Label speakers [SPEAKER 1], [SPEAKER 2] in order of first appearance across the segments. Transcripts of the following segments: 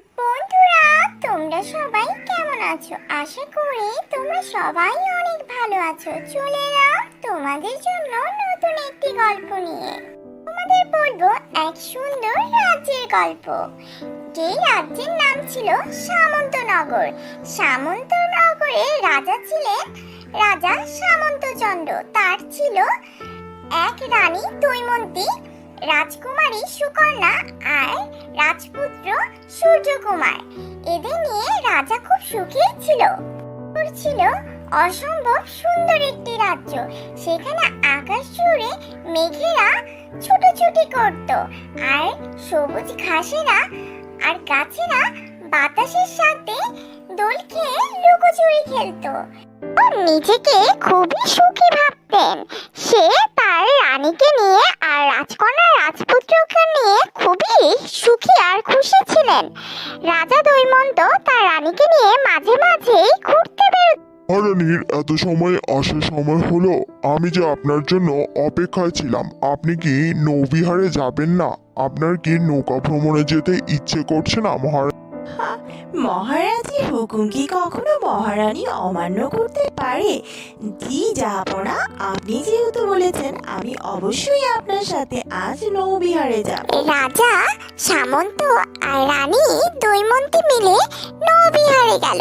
[SPEAKER 1] বন্ধুরা, তোমরা সবাই কেমন আছো? আশা করি তোমরা সবাই অনেক ভালো আছো। চলে এলাম তোমাদের জন্য নতুন একটি গল্প নিয়ে। তোমাদের বলব, এক সুন্দর রাজ্যের গল্প। যেই রাজ্যের নাম ছিল সামন্তনগর। সামন্তনগরে রাজা ছিলেন রাজা সামন্তচন্দ্র। তার ছিল এক রানী দৈমন্তী রাজকুমারী সুকন্যা আর রাজপুত্র সূর্যকুমার। এদের নিয়ে রাজা খুব সুখী ছিল। ছিল অসম্ভব সুন্দর একটি রাজ্য। সেখানে আকাশ জুড়ে মেঘেরা ছুটোছুটি করত আর সবুজ ঘাসেরা আর গাছেরা বাতাসের সাথে দোল খেয়ে লুকোচুরি খেলতো। নিজেকে খুবই সুখী ভাবতেন। সে তার রানীকে নিয়ে আর রাজকন্যা রাজপুত্রকে নিয়ে খুবই সুখী আর খুশি ছিলেন। রাজা দৈমন্ত তার রানীকে নিয়ে মাঝে মাঝেই ঘুরতে বের
[SPEAKER 2] মহারানীর এত সময় আসার সময় হলো, আমি যে আপনার জন্য অপেক্ষায় ছিলাম, আপনি কি নৌবিহারে যাবেন না? আপনার কি নৌকা ভ্রমণে যেতে ইচ্ছে করছে না মহারানী
[SPEAKER 3] মহারাজের হুকুম কি কখনো মহারানী অমান্য করতে পারে? জি যাপনা? আপনি যেহেতু বলেছেন, আমি অবশ্যই আপনার সাথে আজ নৌবিহারে যাব।
[SPEAKER 1] রাজা, সামন্ত আর রানী দৈমন্তী মিলে নৌবিহারে গেল।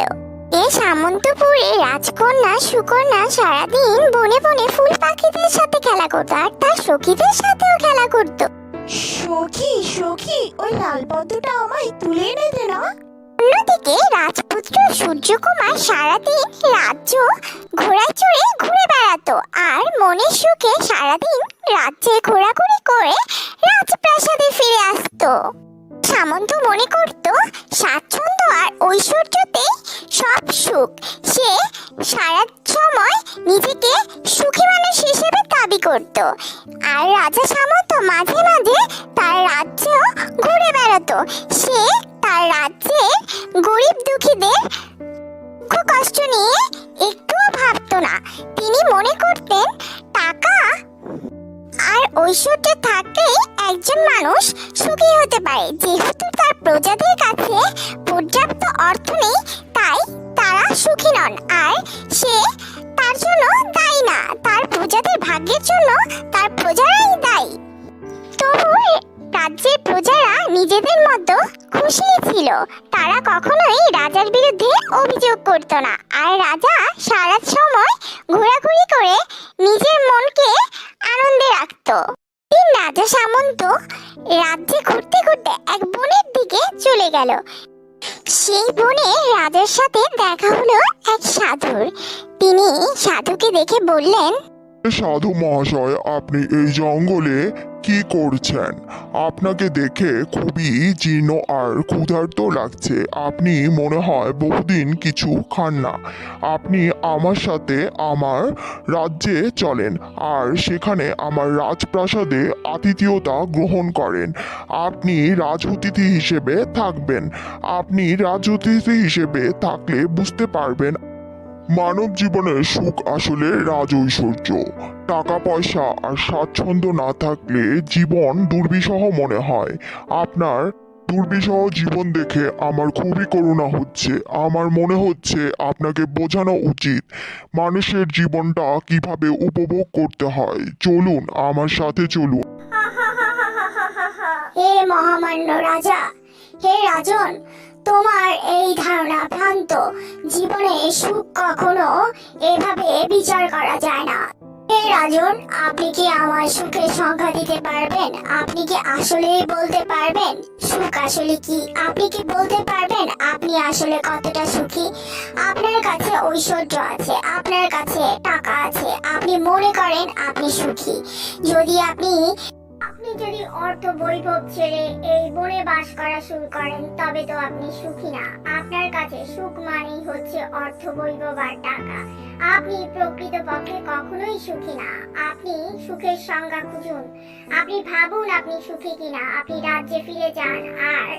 [SPEAKER 1] এ সামন্তপুরে রাজকন্যা, সুকন্যা সারাদিন বনে বনে ফুল পাখিদের সাথে খেলা করতো আর তার সখীদের সাথেও খেলা করতো।
[SPEAKER 3] সখী সখী, ওই লাল পদ্মটা আমায় তুলে এনে দে না।
[SPEAKER 1] অন্যদিকে রাজপুত্র সূর্যকুমার সারাদিন রাজ্য ঘোড়ায় চড়ে ঘুরে বেড়াতো আর মনের সুখে সারাদিন রাজ্যে ঘোরাঘুরি করে রাজপ্রাসাদে ফিরে আসতো। সামন্ত মনে করত স্বাচ্ছন্দ্য আর ঐশ্বর্যতেই সব সুখ সে সারা সময় নিজেকে সুখী করত। আর রাজা সামন্ত মাঝে মাঝে তার রাজ্যেও ঘুরে বেড়াতো। সে তার রাজ্যে গরিব দুঃখীদের দুঃখ কষ্ট নিয়ে একটুও ভাবতো না। তিনি মনে করতেন, টাকা আর ঐশ্বর্য থাকলেই একজন মানুষ সুখী হতে পারে। যেহেতু তার প্রজাদের কাছে পর্যাপ্ত অর্থ নেই, তাই তারা সুখী নন। আর সে তার জন্য দায়ী না। তার প্রজাদের ভাগ্যের জন্য তার প্রজারাই দায়ী। তবু রাজ্যের প্রজারা নিজেদের মতো খুশি ছিল। তারা কখনোই রাজার বিরুদ্ধে অভিযোগ করত না। আর রাজা সারা সময় ঘোরাঘুরি করে নিজের মনকে আনন্দে রাখত। রাজা সামন্ত রাজ্যে ঘুরতে ঘুরতে এক বনের দিকে চলে গেল। সেই বনে রাজার সাথে দেখা হলো এক সাধুর। তিনি সাধুকে দেখে বললেন
[SPEAKER 2] সাধু মহাশয়, আপনি এই জঙ্গলে কি করছেন? আপনাকে দেখে খুবই জীর্ণ আর ক্ষুধার্ত লাগছে। আপনি মনে হয় বহুদিন কিছু খান না। আপনি আমার সাথে আমার রাজ্যে চলেন আর সেখানে আমার রাজপ্রাসাদে আতিথেয়তা গ্রহণ করেন। আপনি রাজঅতিথি হিসেবে থাকবেন। আপনি রাজঅতিথি হিসেবে থাকলে বুঝতে পারবেন মানব জীবনের সুখ আসলে রাজ ঐশ্বর্য টাকা পয়সা আর স্বাচ্ছন্দ্য না থাকলে জীবন দুর্বিষহ মনে হয়। আপনার দুর্বিষহ জীবন দেখে আমার খুবই করুণা হচ্ছে। আমার মনে হচ্ছে আপনাকে বোঝানো উচিত মানুষের জীবনটা কীভাবে উপভোগ করতে হয়। চলুন, আমার সাথে চলুন।
[SPEAKER 1] হে মহামান্য রাজা, হে রাজন তোমার এই ধারণা ভ্রান্ত। জীবনে সুখ কখনো এভাবে বিচার করা যায় না। হে রাজন, আপনি কি আমার সুখের সংখ্যা দিতে পারবেন? আপনি কি আসলেই বলতে পারবেন? সুখ আসলে কি? আপনি কি বলতে পারবেন আপনি আসলে কতটা সুখী? আপনার কাছে ঐশ্বর্য আছে, আপনার কাছে টাকা আছে। আপনি মনে করেন আপনি সুখী। যদি আপনি আপনি যদি অর্থ বৈভব ছেড়ে এই বনে বাস করা শুরু করেন, তবে তো আপনি সুখী না। আপনার কাছে সুখ মানেই হচ্ছে অর্থ বৈভব আর টাকা। আপনি প্রকৃতপক্ষে কখনোই সুখী না। আপনি সুখের সংজ্ঞা খুঁজুন। আপনি ভাবুন আপনি সুখী কিনা। আপনি রাজ্যে ফিরে যান। আর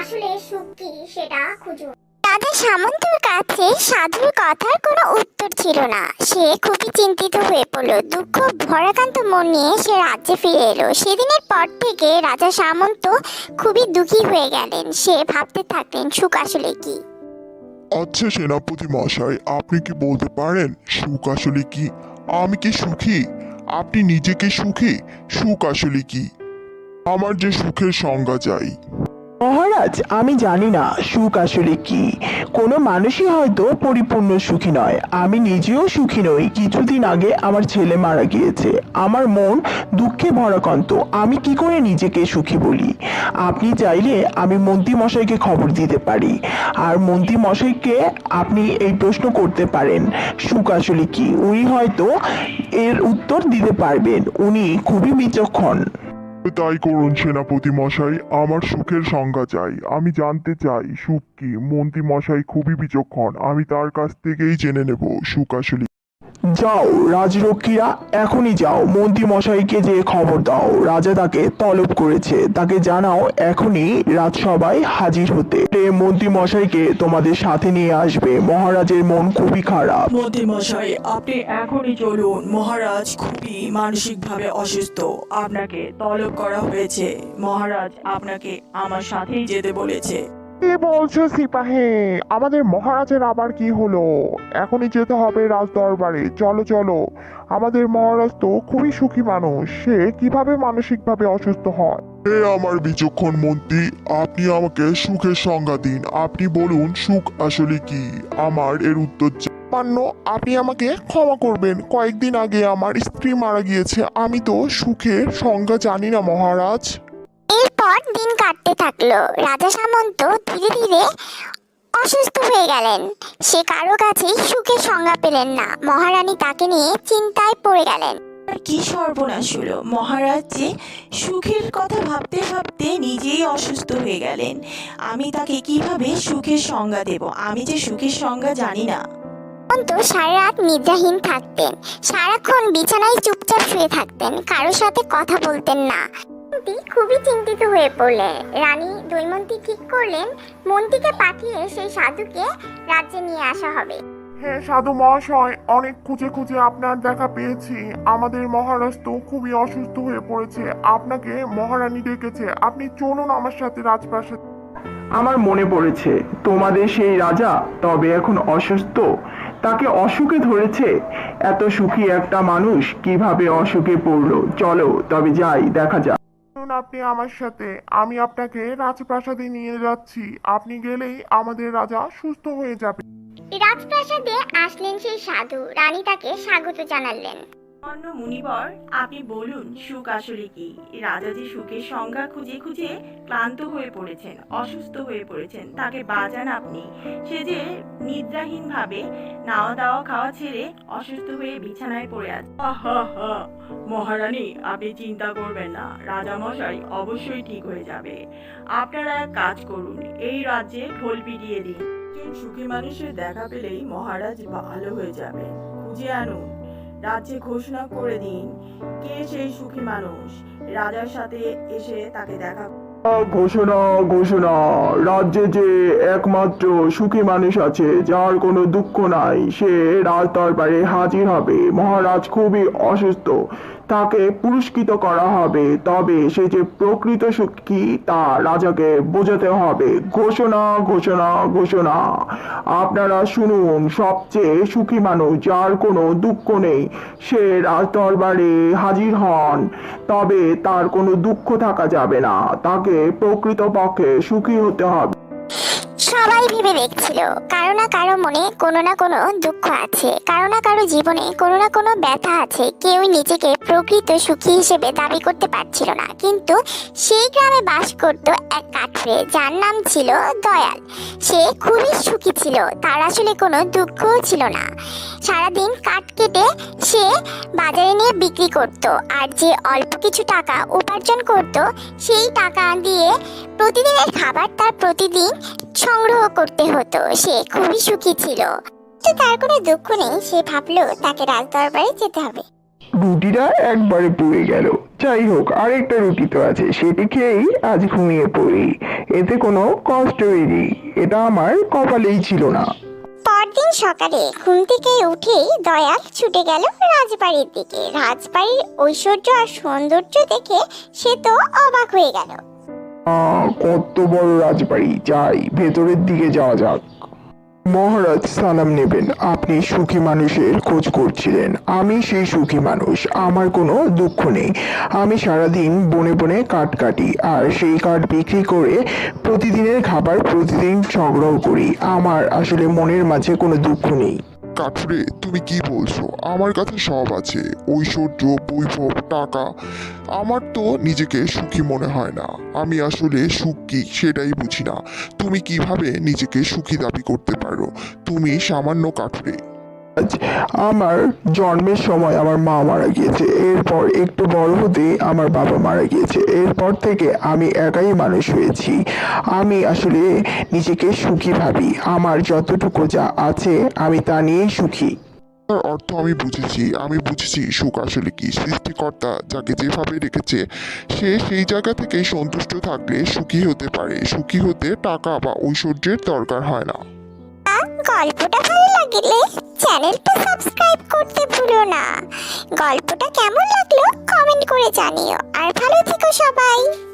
[SPEAKER 1] আসলে সুখ কি সেটা খুঁজুন। রাজা সামন্তর কাছে সাধুর কথার কোনো উত্তর ছিল না। সে খুবই চিন্তিত হয়ে পড়ল। দুঃখ ভরাকান্ত মন নিয়ে সে রাজ্যে ফিরে এলো। সেদিনের পর থেকে রাজা সামন্ত খুবই দুঃখী হয়ে গেলেন। সে ভাবতে থাকলেন, সুখ আসলে কি?
[SPEAKER 2] আচ্ছা সেনাপতি মশাই, আপনি কি বলতে পারেন, সুখ আসলে কি? আমি কি সুখী? আপনি নিজেকে সুখী? সুখ আসলে কি? আমার যে সুখের সংজ্ঞা চাই।
[SPEAKER 4] মহারাজ, আমি জানি না সুখ আসলে কি। কোনো মানুষই হয়তো পরিপূর্ণ সুখী নয়। আমি নিজেও সুখী নই। কিছুদিন আগে আমার ছেলে মারা গিয়েছে। আমার মন দুঃখে ভরাকন্ত আমি কি করে নিজেকে সুখী বলি? আপনি চাইলে আমি মন্ত্রী মশাইকে খবর দিতে পারি। আর মন্ত্রী মশাইকে আপনি এই প্রশ্ন করতে পারেন, সুখ আসলে কি? উনি হয়তো এর উত্তর দিতে পারবেন। উনি খুবই বিচক্ষণ।
[SPEAKER 2] তাই করুন সেনাপতি মশাই, আমার সুখের সংজ্ঞা চাই। আমি জানতে চাই, সুখ কি? মন্ত্রী মশাই খুবই বিচক্ষণ। আমি তার কাছ থেকেই জেনে নেব, সুখ আসলে
[SPEAKER 4] যাও রাজরক্ষীরা এখনই যাও। মন্ত্রী মশাইকে যে খবর দাও, রাজা তাকে তলব করেছে। তাকে জানাও, এখনই রাজসভায় হাজির হতে। মন্ত্রী মশাইকে তোমাদের সাথে নিয়ে আসবে। মহারাজের মন খুবই খারাপ।
[SPEAKER 5] মন্ত্রী মশাই আপনি এখনই চলুন। মহারাজ খুবই মানসিকভাবে অসুস্থ। আপনাকে তলব করা হয়েছে। মহারাজ আপনাকে আমার সাথেই যেতে বলেছে।
[SPEAKER 2] কি বলছো সিপাহে আমাদের মহারাজের আবার কি হলো? এখনই যেতে হবে রাজ দরবারে চলো চলো। আমাদের মহারাজ তো খুবই সুখী মানুষ। সে কীভাবে মানসিকভাবে অসুস্থ হয়? হে আমার বিচক্ষণ মন্ত্রী আপনি আমাকে সুখের সংজ্ঞা দিন। আপনি বলুন সুখ আসলে কি? আমার এর উত্তর। মান্য আপনি আমাকে ক্ষমা করবেন। কয়েকদিন আগে আমার স্ত্রী মারা গিয়েছে। আমি তো সুখের সংজ্ঞা জানি না মহারাজ।
[SPEAKER 1] এরপর দিন কাটতে থাকল। রাজা সামন্ত ধীরে ধীরে অসুস্থ হয়ে গেলেন। সে কারও কাছেই সুখের সংজ্ঞা পেলেন না। মহারানী তাকে নিয়ে চিন্তায় পড়ে গেলেন।
[SPEAKER 3] কি সর্বনাশ হলো? মহারাজ যে সুখের কথা ভাবতে ভাবতে নিজেই অসুস্থ হয়ে গেলেন। আমি তাকে কীভাবে সুখের সংজ্ঞা দেব? আমি যে সুখের সংজ্ঞা জানি না।
[SPEAKER 1] সামন্ত সারা রাত নিদ্রাহীন থাকতেন। সারাক্ষণ বিছানায় চুপচাপ শুয়ে থাকতেন। কারোর সাথে কথা বলতেন না। মন্ত্রী খুবই চিন্তিত হয়ে পড়লেন রানী দৈমন্তী ঠিক করলেন মন্ত্রীকে পাঠিয়ে সেই সাধুকে রাজ্যে নিয়ে আসা হবে।
[SPEAKER 2] হ্যাঁ সাধু মহাশয় অনেক খুঁজে খুঁজে আপনার দেখা পেয়েছি। আমাদের মহারাজ তো খুবই অসুস্থ হয়ে পড়েছে। আপনাকে মহারানী ডেকেছে। আপনি চলুন আমার সাথে রাজপ্রাসাদ।
[SPEAKER 4] আমার মনে পড়েছে তোমাদের সেই রাজা তবে এখন অসুস্থ। তাকে অসুখে ধরেছে। এত সুখী একটা মানুষ কীভাবে অসুখে পড়ল? চলো তবে যাই দেখা যাক।
[SPEAKER 2] চলুন আপনি আমার সাথে। আমি আপনাকে রাজপ্রাসাদে নিয়ে যাচ্ছি। আপনি গেলেই আমাদের রাজা সুস্থ হয়ে যাবে।
[SPEAKER 1] রাজপ্রাসাদে আসলেন সেই সাধু। রানী তাকে স্বাগত জানালেন।
[SPEAKER 3] অন্য মুনিবর আপনি বলুন সুখ আসলে কি? রাজা যে সুখের সংজ্ঞা খুঁজে খুঁজে ক্লান্ত হয়ে পড়েছেন অসুস্থ হয়ে পড়েছেন তাকে বাজান আপনি। সে যে নিদ্রাহীন ভাবে নাওয়া দাওয়া খাওয়া ছেড়ে অসুস্থ হয়ে বিছানায় পড়ে আছে।
[SPEAKER 5] মহারানী, আপনি চিন্তা করবেন না। রাজামশাই অবশ্যই ঠিক হয়ে যাবে। আপনারা এক কাজ করুন, এই রাজ্যে ঢোল পিটিয়ে দিন। একজন সুখী মানুষের দেখা পেলেই মহারাজ ভালো হয়ে যাবে। খুঁজে আনুন, রাজ্যে ঘোষণা করে দিন, কে সেই সুখী মানুষ? রাজার সাথে এসে তাকে দেখা
[SPEAKER 4] ঘোষণা ঘোষণা। রাজ্যে যে একমাত্র সুখী মানুষ আছে, যার কোনো দুঃখ নাই, সে রাজ দরবারে হাজির হবে। মহারাজ খুবই অসুস্থ। তাকে পুরস্কৃত করা হবে। তবে সে যে প্রকৃত সুখী তা রাজাকে বোঝাতে হবে। ঘোষণা ঘোষণা ঘোষণা। আপনারা শুনুন, সবচেয়ে সুখী মানুষ, যার কোনো দুঃখ নেই, সে রাজ দরবারে হাজির হন। তবে তার কোনো দুঃখ থাকা যাবে না। তাকে প্রকৃতপক্ষে সুখী হতে হবে।
[SPEAKER 1] ভেবে দেখছিল। কারও না কারও মনে কোনো না কোনো দুঃখ আছে। কারও না কারও জীবনে কোনো না কোনো ব্যথা আছে। কেউ নিজেকে প্রকৃত সুখী হিসেবে দাবি করতে পারছিল না। কিন্তু সেই গ্রামে বাস করত এক কাঠুরে যার নাম ছিল দয়াল। সে খুবই সুখী ছিল। তার আসলে কোনো দুঃখও ছিল না। সারাদিন কাঠ কেটে সে বাজারে নিয়ে বিক্রি করত। আর যে অল্প কিছু টাকা উপার্জন করত, সেই টাকা দিয়ে প্রতিদিনের খাবার তার প্রতিদিন সংগ্রহ করতে হতো। সে খুবই সুখী ছিল। কিন্তু তার কোনো দুঃখ নেই। সে ভাবলো তাকে রাজদরবারে যেতে হবে।
[SPEAKER 4] রুটিটা একবারে পুড়ে গেল। যাই হোক আরেকটা রুটি তো আছে। সেটি খেয়েই আজ ঘুমিয়ে পড়ি। এতে কোনো কষ্টই নেই। এটা আমার কপালেই ছিল না।
[SPEAKER 1] পরদিন সকালে ঘুম থেকে উঠেই দয়াল ছুটে গেল রাজবাড়ির দিকে। রাজবাড়ির ঐশ্বর্য আর সৌন্দর্য দেখে সে তো অবাক হয়ে গেল।
[SPEAKER 4] কত বড় রাজবাড়ি? যাই, ভেতরের দিকে যাওয়া যাক। মহারাজ সালাম নেবেন। আপনি সুখী মানুষের খোঁজ করছিলেন। আমি সেই সুখী মানুষ। আমার কোনো দুঃখ নেই। আমি সারাদিন বনে বনে কাঠ কাটি আর সেই কাঠ বিক্রি করে প্রতিদিনের খাবার প্রতিদিন সংগ্রহ করি। আমার আসলে মনের মাঝে কোনো দুঃখ নেই।
[SPEAKER 2] কাঠুরে, তুমি কি বলছো? আমার কাছে সব আছে। ঐশ্বর্য, বৈভব, টাকা। আমার তো নিজেকে সুখী মনে হয় না। আমি আসলে সুখ কি সেটাই বুঝি না। তুমি কীভাবে নিজেকে সুখী দাবি করতে পারো? তুমি সামান্য কাঠুরে।
[SPEAKER 4] আজ আমার জন্মের সময় আমার মা মারা গিয়েছে। এরপর একটু বড় হতে আমার বাবা মারা গিয়েছে। এরপর থেকে আমি একাই মানুষ হয়েছি। আমি আসলে নিজেকে সুখী ভাবি। আমার যতটুকু যা আছে আমি তা নিয়েই সুখী।
[SPEAKER 2] তার অর্থ আমি বুঝেছি। আমি বুঝেছি সুখ আসলে কি? সৃষ্টিকর্তা যাকে যেভাবে রেখেছে, সে সেই জায়গা থেকেই সন্তুষ্ট থাকলে সুখী হতে পারে। সুখী হতে টাকা বা ঐশ্বর্যের দরকার হয় না।
[SPEAKER 1] গল্পটা ভালো লাগলে চ্যানেলটা সাবস্ক্রাইব করতে ভুলো না। গল্পটা কেমন লাগল কমেন্ট করে জানিও। আর ভালো থেকো সবাই।